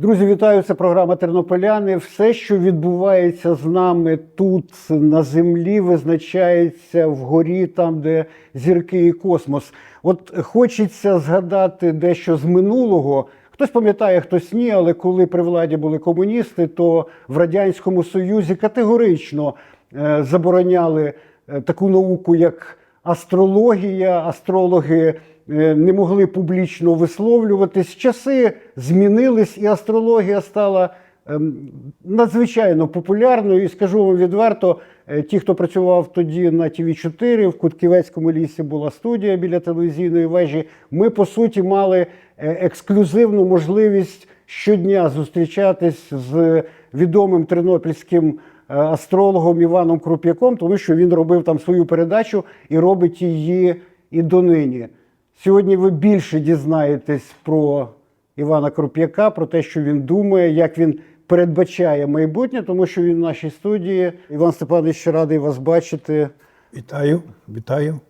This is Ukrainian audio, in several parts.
Друзі, вітаю! Це програма Тернополяни. Все, що відбувається з нами тут на землі, визначається вгорі, там, де зірки і космос. От хочеться згадати дещо з минулого. Хтось пам'ятає, хтось ні, але коли при владі були комуністи, то в Радянському Союзі категорично е, забороняли е, таку науку, як астрологія. Астрологи не могли публічно висловлюватись. Часи змінились, і астрологія стала ем, надзвичайно популярною. І скажу вам відверто, е, ті, хто працював тоді на тв 4 в Кутківецькому лісі була студія біля телевізійної вежі. Ми по суті мали е, ексклюзивну можливість щодня зустрічатись з відомим тернопільським е, астрологом Іваном Круп'яком, тому що він робив там свою передачу і робить її і донині. Сьогодні ви більше дізнаєтесь про Івана Круп'яка, про те, що він думає, як він передбачає майбутнє, тому що він в нашій студії. Іван Степанович, радий вас бачити. Вітаю, вітаю.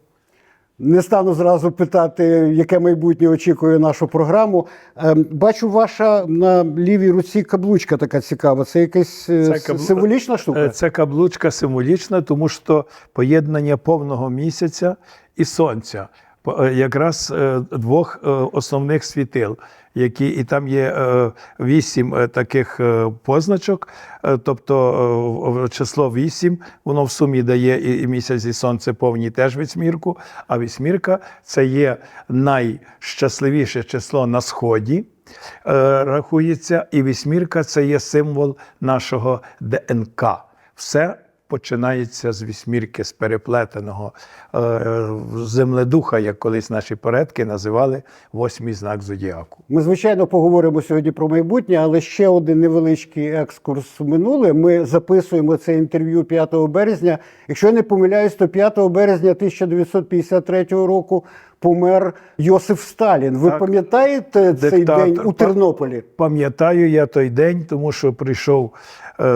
Не стану зразу питати, яке майбутнє очікує нашу програму. Ем, Бачу, ваша на лівій руці каблучка така цікава. Це якась е, Це каблу- символічна штука? Е, Це каблучка символічна, тому що поєднання повного місяця і сонця, якраз е, двох е, основних світил, які і там є е, вісім е, таких е, позначок, е, тобто е, число вісім, воно в сумі дає і- місяць, і сонце повні теж вісьмірку. А вісьмірка це є найщасливіше число на сході. е, Рахується, і вісьмірка це є символ нашого ДНК. Все починається з вісьмірки, з переплетеного е, земледуха, як колись наші предки називали восьмий знак зодіаку. Ми, звичайно, поговоримо сьогодні про майбутнє, але ще один невеличкий екскурс в минуле. Ми записуємо це інтерв'ю 5 березня. Якщо я не помиляюсь, то 5 березня 1953 року помер Йосиф Сталін. Ви Так. пам'ятаєте цей день у Тернополі? Пам'ятаю я той день, тому що прийшов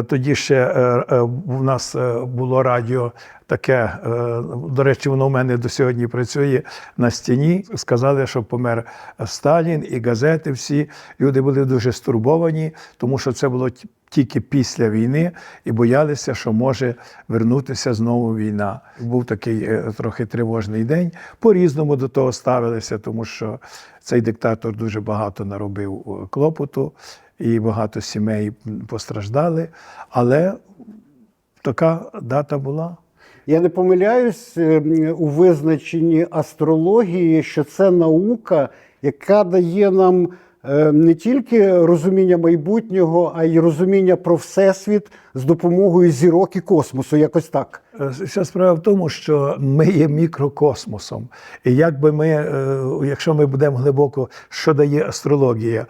тоді ще е, е, в нас е, було радіо таке. е, До речі, воно в мене до сьогодні працює на стіні. Сказали, що помер Сталін і газети. Всі люди були дуже стурбовані, тому що це було тільки після війни і боялися, що може вернутися знову війна. Був такий е, трохи тривожний день. По-різному до того ставилися, тому що цей диктатор дуже багато наробив е, клопоту, і багато сімей постраждали. Але така дата була. Я не помиляюсь е, у визначенні астрології, що це наука, яка дає нам не тільки розуміння майбутнього, а й розуміння про всесвіт з допомогою зірок і космосу. Якось так. Е, Вся справа в тому, що ми є мікрокосмосом. І як би ми, е, якщо ми будемо глибоко, що дає астрологія,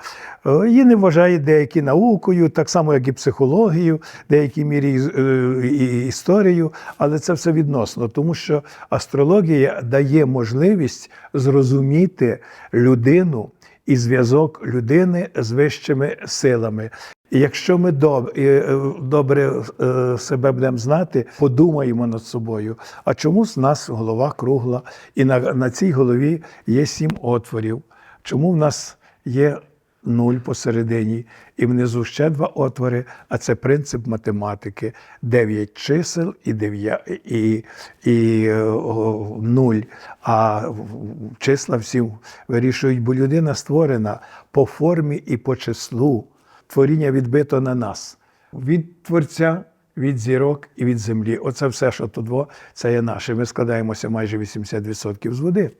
Е, її не вважають деякі наукою, так само, як і психологію, в деякій мірі і- е, і історію, але це все відносно, тому що астрологія дає можливість зрозуміти людину і зв'язок людини з вищими силами. І якщо ми е, добре е, себе будемо знати, подумаємо над собою. А чому з нас голова кругла, і на, на цій голові є сім отворів? Чому в нас є нуль посередині, і внизу ще два отвори, а це принцип математики: дев'ять чисел і дев'я і, і е, о, нуль. А в- в- числа всі вирішують, бо людина створена по формі і по числу. Творіння відбито на нас від творця. Від зірок і від землі. Оце все, що тут це є наше. Ми складаємося майже 80% з води.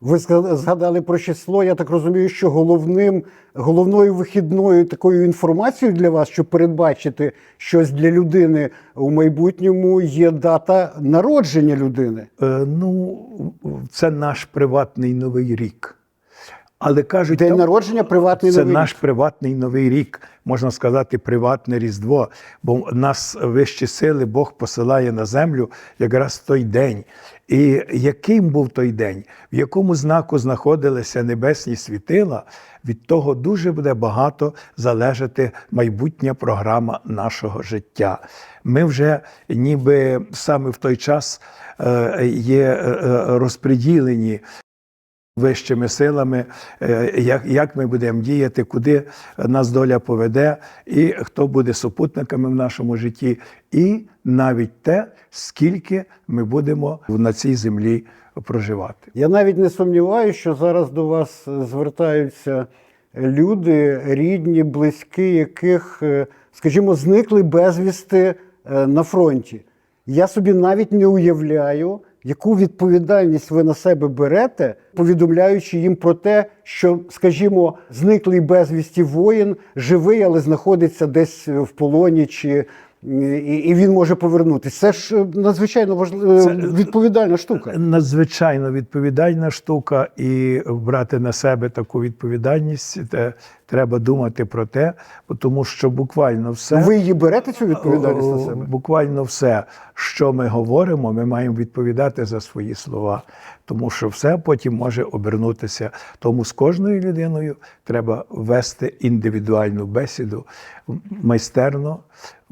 Ви згадали про число. Я так розумію, що головним, головною вихідною такою інформацією для вас, щоб передбачити щось для людини у майбутньому, є дата народження людини. Е, ну, це наш приватний новий рік. Але кажуть, День народження приватний це новий наш рік. приватний новий рік, можна сказати, приватне Різдво. Бо нас вищі сили Бог посилає на землю якраз в той день. І яким був той день, в якому знаку знаходилися небесні світила, від того дуже буде багато залежати майбутня програма нашого життя. Ми вже ніби саме в той час е, є е, е, розподілені вищими силами, е, як, як ми будемо діяти, куди нас доля поведе, і хто буде супутниками в нашому житті, і навіть те, скільки ми будемо на цій землі проживати. Я навіть не сумніваюся, що зараз до вас звертаються люди, рідні, близькі, яких, е, скажімо, зникли безвісти е, на фронті. Я собі навіть не уявляю, яку відповідальність ви на себе берете, повідомляючи їм про те, що, скажімо, зниклий безвісті воїн живий, але знаходиться десь в полоні чи. І і він може повернутися. Це ж е, надзвичайно важлива відповідальна штука. Надзвичайно відповідальна штука, і брати на себе таку відповідальність треба думати про те, тому що буквально все Ви її берете цю відповідальність на себе? Буквально все, що ми говоримо, ми маємо відповідати за свої слова, тому що все потім може обернутися. Тому з кожною людиною треба вести індивідуальну бесіду майстерно,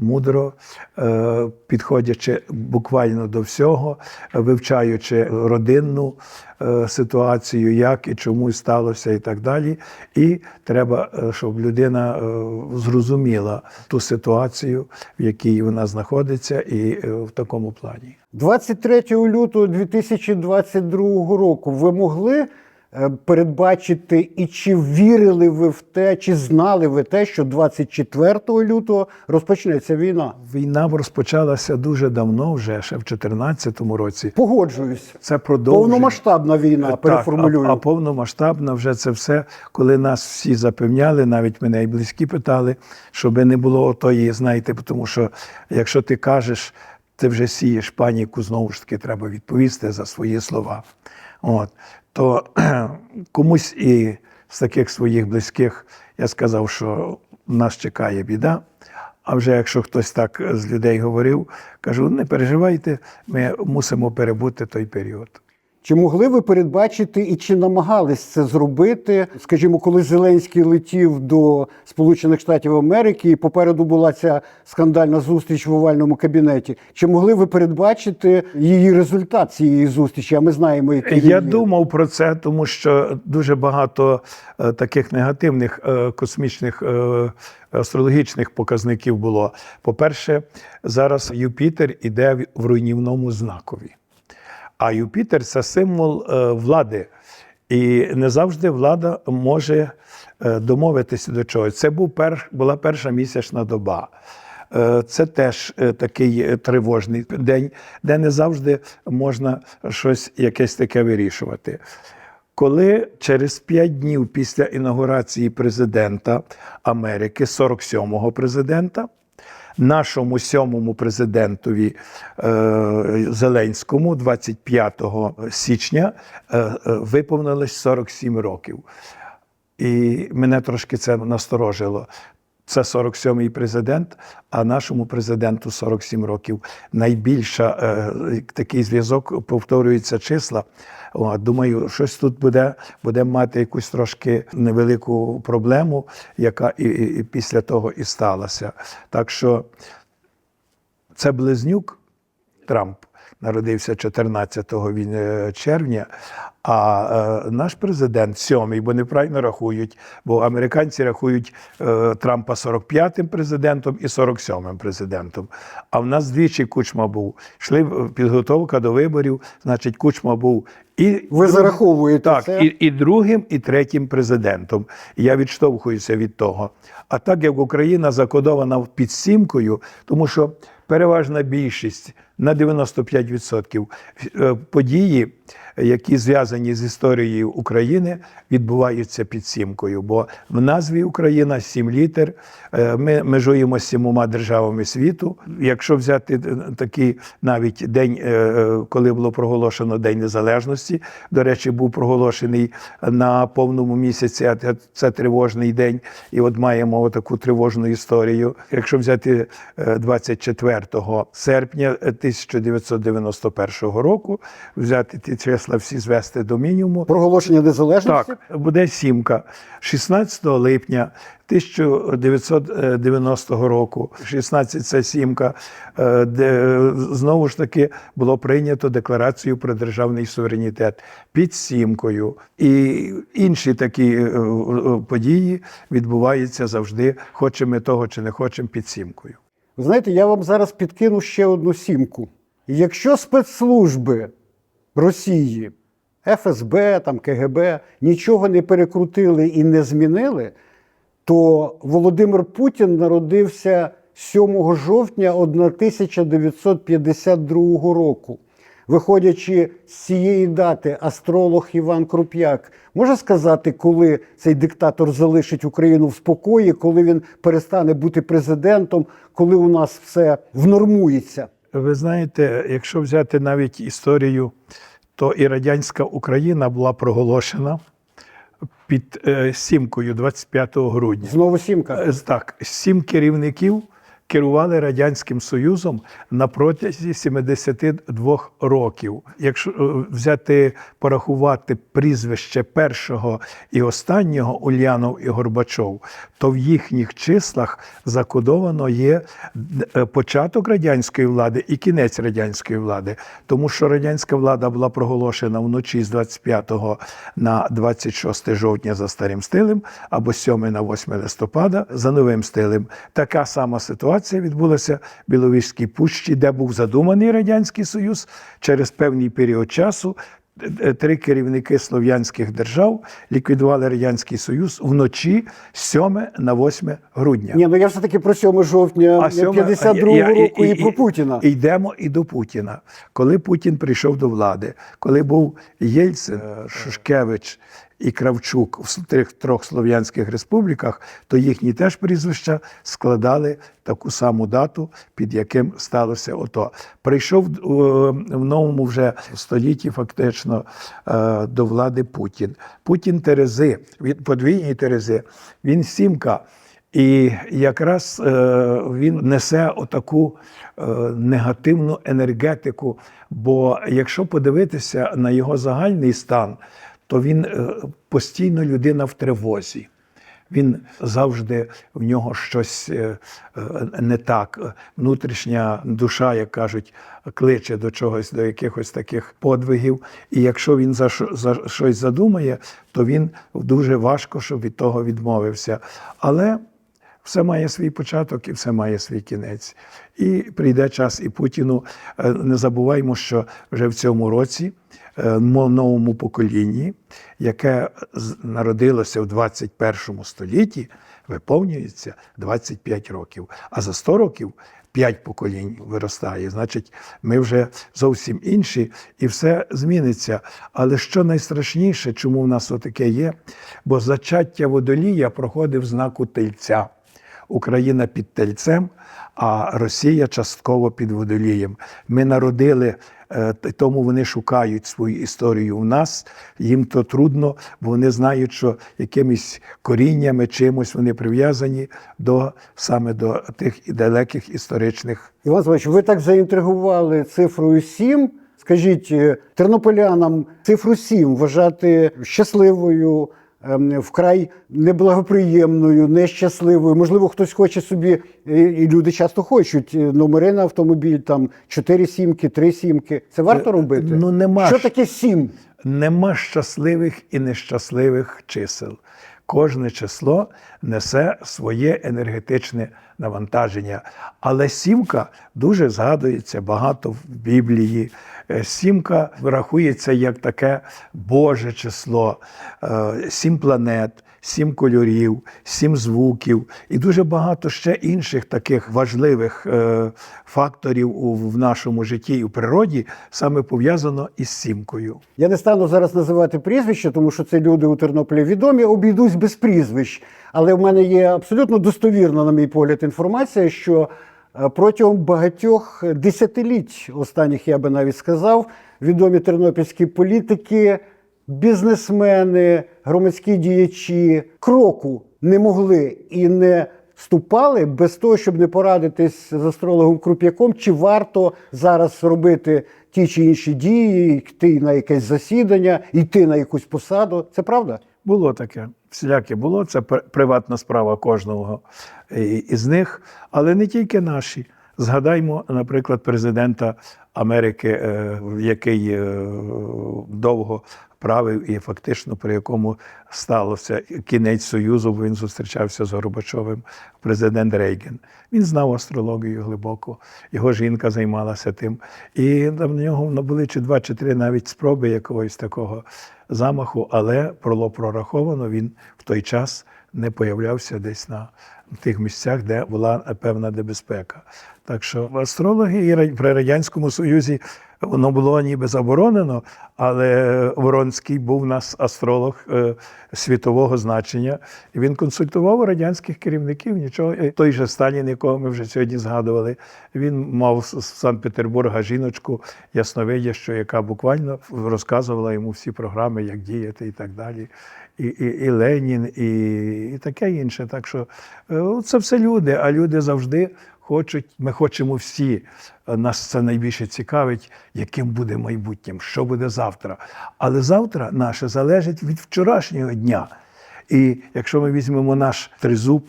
мудро, е, підходячи буквально до всього, вивчаючи родинну е, ситуацію, як і чому сталося, і так далі. І треба, е, щоб людина зрозуміла ту ситуацію, в якій вона знаходиться, і в такому плані. 23 лютого 2022 року ви могли передбачити і чи вірили ви в те, чи знали ви те, що 24 лютого розпочнеться війна? Війна розпочалася дуже давно, вже ще в 2014 році. Погоджуюсь. Це продовження. Повномасштабна війна, Так, переформулюю. А, а повномасштабна вже це все, коли нас всі запевняли, навіть мене і близькі питали, щоб не було отої, знаєте, тому що якщо ти кажеш, ти вже сієш паніку, знову ж таки, треба відповісти за свої слова. От. То комусь і з таких своїх близьких я сказав, що нас чекає біда. А вже якщо хтось так з людей говорив, кажу, не переживайте, ми мусимо перебути той період. Чи могли ви передбачити і чи намагались це зробити? Скажімо, коли Зеленський летів до Сполучених Штатів Америки, і попереду була ця скандальна зустріч в овальному кабінеті. Чи могли ви передбачити її результат цієї зустрічі? А ми знаємо, який Я є. думав про це, тому що дуже багато е, таких негативних е, космічних е, астрологічних показників було. По-перше, зараз Юпітер іде в руйнівному знакові. А Юпітер це символ е, влади. І не завжди влада може е, домовитися до чогось. Це був пер, була перша місячна доба. Е, Це теж такий тривожний день, де не завжди можна щось якесь таке вирішувати. Коли через п'ять днів після інаугурації президента Америки, 47-го президента, нашому сьомому президентові е, Зеленському 25 січня е, е, виповнилось 47 років. І мене трошки це насторожило. Це 47-й президент, а нашому президенту 47 років. Найбільша е, такий зв'язок повторюється числа. О, думаю, щось тут буде, буде мати якусь трошки невелику проблему, яка і, і, і після того і сталася. Так що це близнюк Трамп народився 14 він- е, червня, а е, наш президент сьомий, бо неправильно рахують, бо американці рахують е, Трампа 45-м президентом і 47-м президентом. А в нас двічі кучма був. Йшли в- підготовка до виборів, значить, кучма був і Ви зараховуєте так, це? і, і другим, і третім президентом. Я відштовхуюся від того. А так як Україна закодована під сімкою, тому що переважна більшість на 95% е, події, які зв'язані з історією України, відбуваються під сімкою. Бо в назві Україна сім літер. Е, Ми межуємо з сімома державами світу. Якщо взяти е, такий навіть день, коли було проголошено День Незалежності, до речі, був проголошений на повному місяці, а це- тривожний день. І от маємо таку тривожну історію. Якщо взяти е, 24 серпня 1991 року, взяти ті числа всі звести до мінімуму. Проголошення незалежності. Так, буде сімка. 16 липня 1990 року, 16 це сімка, е, де знову ж таки було прийнято декларацію про державний суверенітет під сімкою. І інші такі е, е, події відбуваються завжди, хочемо ми того чи не хочемо під сімкою. Ви знаєте, я вам зараз підкину ще одну сімку. Якщо спецслужби Росії, ФСБ, там, КГБ нічого не перекрутили і не змінили, то Володимир Путін народився 7 жовтня 1952 року. Виходячи з цієї дати, астролог Іван Круп'як може сказати, коли цей диктатор залишить Україну в спокої, коли він перестане бути президентом, коли у нас все внормується. Ви знаєте, якщо взяти навіть історію, то і радянська Україна була проголошена під е, сімкою 25 грудня. Знову сімка. Е, Так, сім керівників керували Радянським Союзом на протязі 72 років. Якщо е, взяти, порахувати прізвище першого і останнього Ульянов і Горбачов, то в їхніх числах закодовано є е, початок радянської влади і кінець радянської влади, тому що радянська влада була проголошена вночі з 25 на 26 жовтня за старим стилем, або 7 на 8 листопада за новим стилем. Така сама ситуація відбулася в Біловіжській пущі, де був задуманий радянський союз через певний період часу. е, Три керівники слов'янських держав ліквідували радянський союз вночі з 7 на 8 грудня. Ні, ну я все-таки про 7 жовтня сьоме- 52 я- я- року і, про Путіна. І йдемо і до Путіна. Коли Путін прийшов до влади, коли був Єльцин, е, Шушкевич і Кравчук в трьох, трьох слов'янських республіках, то їхні теж прізвища складали таку саму дату, під яким сталося ото. Прийшов е, в новому вже столітті фактично е, до влади Путін. Путін Терези, він подвійні Терези, він сімка. І якраз е, він несе отаку негативну енергетику. Бо якщо подивитися на його загальний стан, то він е, постійно людина в тривозі. Він завжди в нього щось е, е, не так. Внутрішня душа, як кажуть, кличе до чогось, до якихось таких подвигів. І якщо він за, щось задумає, то він дуже важко, щоб від того відмовився. Але все має свій початок і все має свій кінець. І прийде час і Путіну. Е, Не забуваймо, що вже в цьому році е, новому поколінні, яке народилося в 21 столітті, виповнюється 25 років. А за 100 років 5 поколінь виростає. Значить, ми вже зовсім інші, і все зміниться. Але що найстрашніше, чому в нас отаке є? Бо зачаття водолія проходив знаку тельця. Україна під тельцем, а Росія частково під водолієм. Ми народили, е, тому вони шукають свою історію в нас. Їм то трудно, бо вони знають, що якимись коріннями, чимось вони прив'язані до саме до тих далеких історичних. Іван Званович, ви так заінтригували цифрою 7. Скажіть, е, тернополянам цифру 7 вважати щасливою, вкрай неблагоприємною, нещасливою. Можливо, хтось хоче собі, е, і люди часто хочуть е, номери на автомобіль, там 4 сімки, 3 сімки. Це варто робити? ну, нема Що таке сім? Нема щасливих і нещасливих чисел. Кожне число несе своє енергетичне навантаження. Але сімка дуже згадується багато в Біблії. Е, Сімка рахується як таке Боже число, Е, сім планет, сім кольорів, сім звуків і дуже багато ще інших таких важливих е, факторів у, в нашому житті і в природі саме пов'язано із сімкою. Я не стану зараз називати прізвища, тому що це люди у Тернополі відомі, обійдусь без прізвищ. Але в мене є абсолютно достовірна, на мій погляд, інформація, що е, протягом багатьох десятиліть, останніх я би навіть сказав, відомі тернопільські політики, бізнесмени, громадські діячі кроку не могли і не вступали без того, щоб не порадитись з астрологом Круп'яком, чи варто зараз робити ті чи інші дії, йти на якесь засідання, йти на якусь посаду. Це правда? Було таке, всіляке було. Це пр- приватна справа кожного із них, але не тільки наші. Згадаймо, наприклад, президента Америки, е, який е, довго правив і фактично при якому сталося кінець Союзу, бо він зустрічався з Горбачовим, президент Рейген. Він знав астрологію глибоко, його жінка займалася тим. І в нього були чи два, чи три навіть спроби якогось такого замаху, але було прораховано, він в той час не появлявся десь на тих місцях, де була певна небезпека. Так що в астрології і при Радянському Союзі воно було ніби заборонено, але Воронський був у нас астролог е, світового значення. Він консультував радянських керівників. Нічого той же Сталін, якого ми вже сьогодні згадували. Він мав з з Санкт-Петербурга жіночку ясновидящу, яка буквально розказувала йому всі програми, як діяти і так далі. І, і, і Ленін, і, і таке інше. Так що е, це все люди, а люди завжди хочуть, ми хочемо всі. е, Нас це найбільше цікавить, яким буде майбутнім, що буде завтра. Але завтра наше залежить від вчорашнього дня. І якщо ми візьмемо наш тризуб,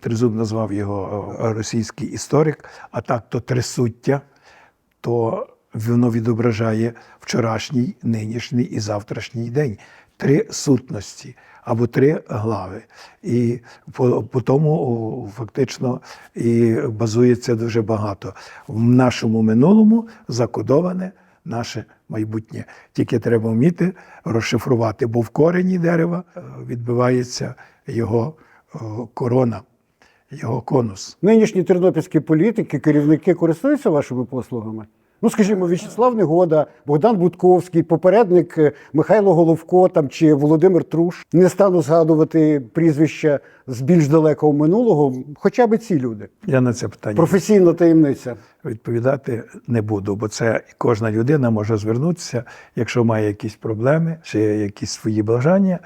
тризуб назвав його е, російський історик, а так то трисуття, то воно відображає вчорашній, нинішній і завтрашній день. Три сутності або три глави. І по, по тому фактично і базується дуже багато. В нашому минулому закодоване наше майбутнє. Тільки треба вміти розшифрувати, бо в корені дерева е, відбивається його корона, його конус. Нинішні тернопільські політики, керівники користуються вашими послугами? Ну, скажімо, В'ячеслав Негода, Богдан Будковський, попередник е, Михайло Головко там чи Володимир Труш. Не стану згадувати прізвища з більш далекого минулого, хоча б ці люди. Я на це питання Професійна таємниця. відповідати не буду, бо це кожна людина може звернутися, якщо має якісь проблеми чи якісь свої бажання,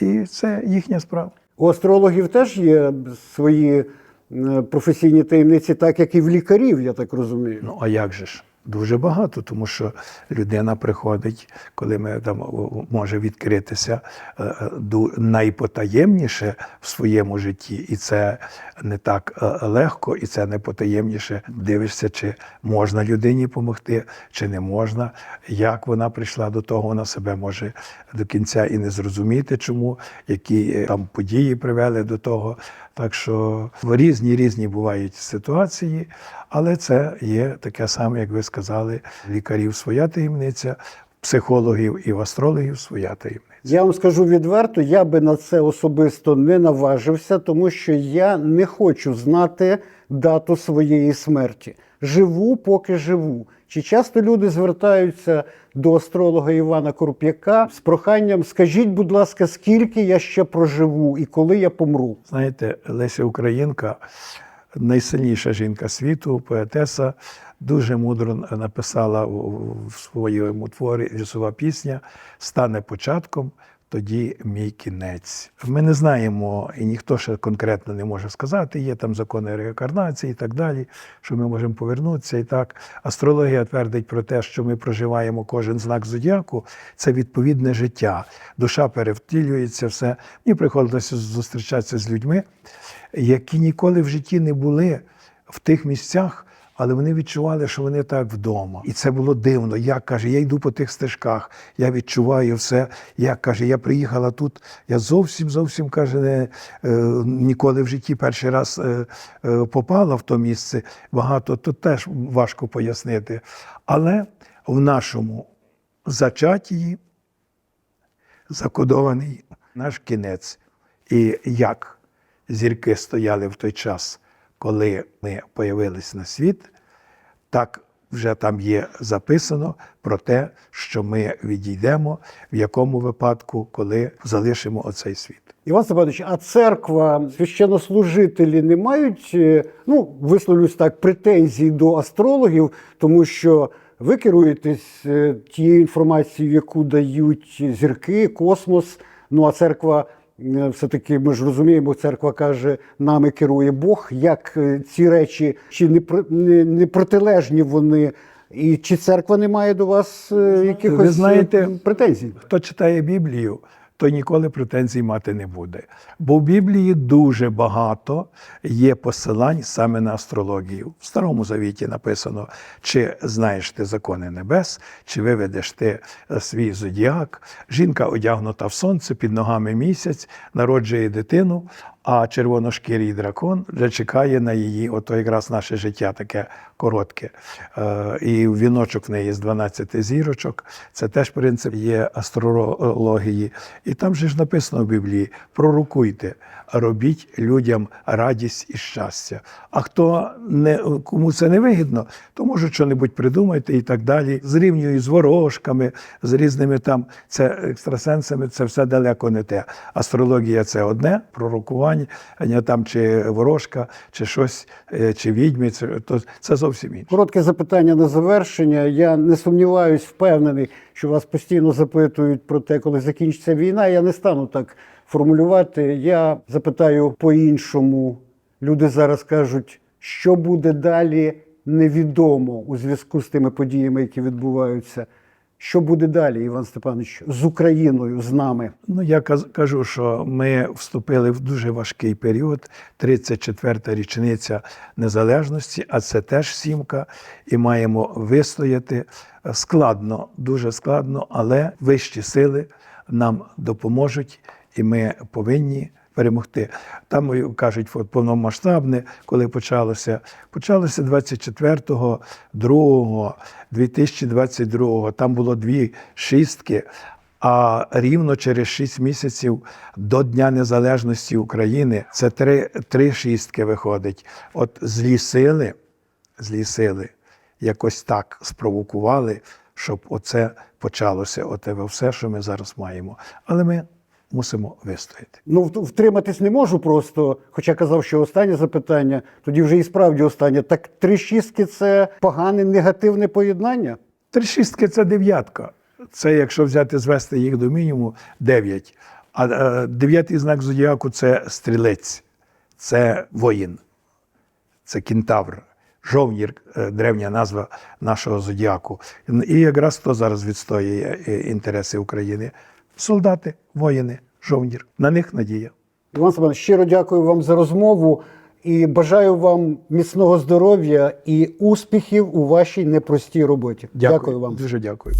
і це їхня справа. У астрологів теж є свої е, професійні таємниці, так як і в лікарів, я так розумію. Ну а як же ж? Дуже багато, тому що людина приходить, коли ми там може відкритися е, е, найпотаємніше в своєму житті, і це не так е, легко, і це найпотаємніше. Дивишся, чи можна людині допомогти, чи не можна, як вона прийшла до того, вона себе може до кінця і не зрозуміти, чому, які там події привели до того. Так що різні різні бувають ситуації, але це є таке саме, як ви сказали, лікарів своя таємниця, психологів і астрологів своя таємниця. Я вам скажу відверто, я би на це особисто не наважився, тому що я не хочу знати дату своєї смерті. Живу, поки живу. Чи часто люди звертаються до астролога Івана Круп'яка з проханням: скажіть, будь ласка, скільки я ще проживу і коли я помру? Знаєте, Леся Українка, найсильніша жінка світу, поетеса, дуже мудро написала в своєму творі лісова пісня Стане початком. Тоді мій кінець. Ми не знаємо, і ніхто ще конкретно не може сказати. Є там закони реінкарнації і так далі, що ми можемо повернутися. І так, астрологія твердить про те, що ми проживаємо кожен знак зодіаку, це відповідне життя. Душа перевтілюється, все. Мені приходилося зустрічатися з людьми, які ніколи в житті не були в тих місцях, але вони відчували, що вони так вдома. І це було дивно. Я каже, я йду по тих стежках, я відчуваю все. Я каже, я приїхала тут. Я зовсім зовсім каже, не, е, ніколи в житті перший раз е, е, попала в то місце. Багато то теж важко пояснити. Але в нашому зачатії закодований наш кінець. І як зірки стояли в той час, коли ми появились на світ, так вже там є записано про те, що ми відійдемо, в якому випадку, коли залишимо оцей світ. Іван Степанович, а церква, священнослужителі не мають, е, ну, висловлюсь так, претензій до астрологів, тому що ви керуєтесь е, тією інформацією, яку дають зірки, космос. Ну а церква Все-таки ми ж розуміємо, церква каже, нами керує Бог. Як е, ці речі, чи не, не, не протилежні вони, і чи церква не має до вас е, якихось ви знаєте, е, претензій? Хто читає Біблію, той ніколи претензій мати не буде. Бо в Біблії дуже багато є посилань саме на астрологію. В Старому Завіті написано: чи знаєш ти закони небес, чи виведеш ти е, свій зодіак. Жінка одягнута в сонце, під ногами місяць, народжує дитину, а червоношкірий дракон вже чекає на її, ото якраз наше життя таке коротке. Е, І віночок в неї з 12 зірочок. Це теж принцип є астрології. І там же ж написано в Біблії: пророкуйте, робіть людям радість і щастя. А хто не кому це не вигідно, то може що-небудь придумайте і так далі. Зрівнюю з ворожками, з різними там це екстрасенсами, це все далеко не те. Астрологія це одне, пророкування, а там чи ворожка, чи щось, е, чи відьми, це, то це зовсім інше. Коротке запитання на завершення. Я не сумніваюсь, впевнений, що вас постійно запитують про те, коли закінчиться війна. Я не стану так формулювати. Я запитаю по-іншому. Люди зараз кажуть, що буде далі, невідомо у зв'язку з тими подіями, які відбуваються. Що буде далі, Іван Степанович, з Україною, з нами? Ну, я кажу, що ми вступили в дуже важкий період, 34-та річниця незалежності, а це теж сімка, і маємо вистояти складно, дуже складно, але вищі сили нам допоможуть, і ми повинні. Перемогти. Там е, кажуть, повномасштабне, коли почалося. Почалося 24 2 2022 Там було дві шістки. А рівно через 6 місяців до Дня Незалежності України це три, три шістки виходить. От злі сили, злі сили якось так спровокували, щоб оце почалося, оте все, що ми зараз маємо. Але ми мусимо вистояти. Ну, втриматись не можу просто, хоча казав, що останнє запитання, тоді вже і справді останнє. Так три шістки це погане негативне поєднання? Три шістки це дев'ятка. Це якщо взяти звести їх до мінімуму, дев'ять. А е, дев'ятий знак зодіаку це стрілець, це воїн, це кентавр, жовнір, е, древня назва нашого зодіаку. І якраз хто зараз відстоює е, інтереси України? Солдати, воїни, жовнір. На них надія. Іван Степанович, щиро дякую вам за розмову і бажаю вам міцного здоров'я і успіхів у вашій непростій роботі. дякую вам. Дуже дякую.